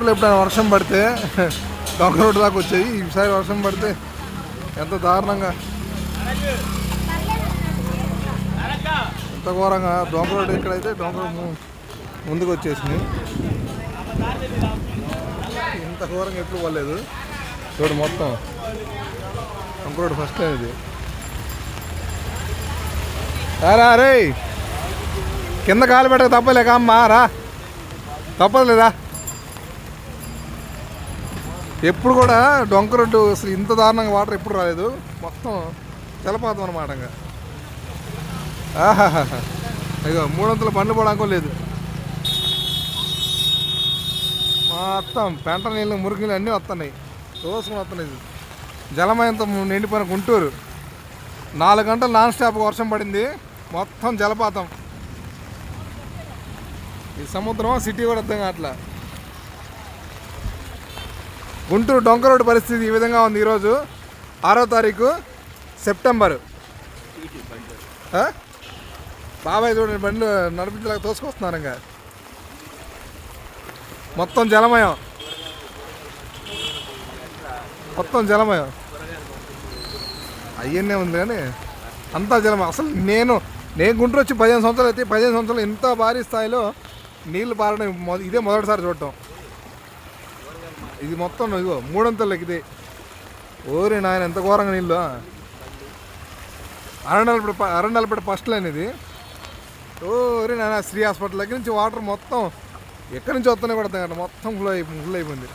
ఊర్లో ఎప్పుడైనా వర్షం పడితే డొంక రోడ్డు దాకా వచ్చాయి ఈసారి వర్షం పడితే ఎంత దారుణంగా. ఎంత ఘోరంగా. డోంక రోడ్డు ఎక్కడైతే డొంక ము- ముందుకు వచ్చేసింది ఇంత ఘోరంగా ఎప్పుడు పడలేదు. చూడు మొత్తం. డొంక రోడ్డు ఫస్ట్ టైం ఇది. అరే అరే కింద కాలు పెట్టక తప్పలేక అమ్మా రా. తప్పదు లేదా ఎప్పుడు కూడా డొంక రోడ్డు అసలు ఇంత దారుణంగా వాటర్ ఎప్పుడు రాలేదు. మొత్తం జలపాతం అనమాట ఇంకా. ఇగో ఇగో మూడొంతుల బండ్లు పోవడానికి లేదు మొత్తం పెంట నీళ్ళు మురికి నీళ్ళు అన్నీ వస్తున్నాయి. దోసుకుని వస్తున్నాయి జలమయంతో నిండిపోయిన గుంటూరు. నాలుగు గంటలు నాన్ స్టాప్ వర్షం పడింది. మొత్తం జలపాతం. ఈ సముద్రం సిటీ కూడా అర్థం కావట్లా. గుంటూరు డొంక రోడ్డు పరిస్థితి ఈ విధంగా ఉంది ఈరోజు. ఆరో తారీఖు సెప్టెంబరు. బాబాయ్ చూడండి బండ్లు నడిపించలేక తోసుకొస్తున్నారు ఇంకా. మొత్తం జలమయం. మొత్తం జలమయం. అయ్యనే ఉంది కానీ అంతా జలమయం. అసలు నేను నేను గుంటూరు వచ్చి పదిహేను సంవత్సరాలు అయితే పదిహేను సంవత్సరాలు ఇంత భారీ స్థాయిలో నీళ్ళు పారడం మొద- ఇదే మొదటిసారి చూడటం. ఇది మొత్తం ఇదిగో మూడంతలు ఎక్కితే ఓరి నాయన ఎంత ఘోరంగా నీళ్ళు. అరండలపేట అరండాలపేట ఫస్ట్ లైన్ ఇది. ఓరి నాయన శ్రీ హాస్పిటల్ దగ్గర నుంచి వాటర్ మొత్తం ఎక్కడి నుంచి వస్తున్నాయి కూడా మొత్తం ఫుల్ అయిపోయింది ఫుల్ అయిపోయింది.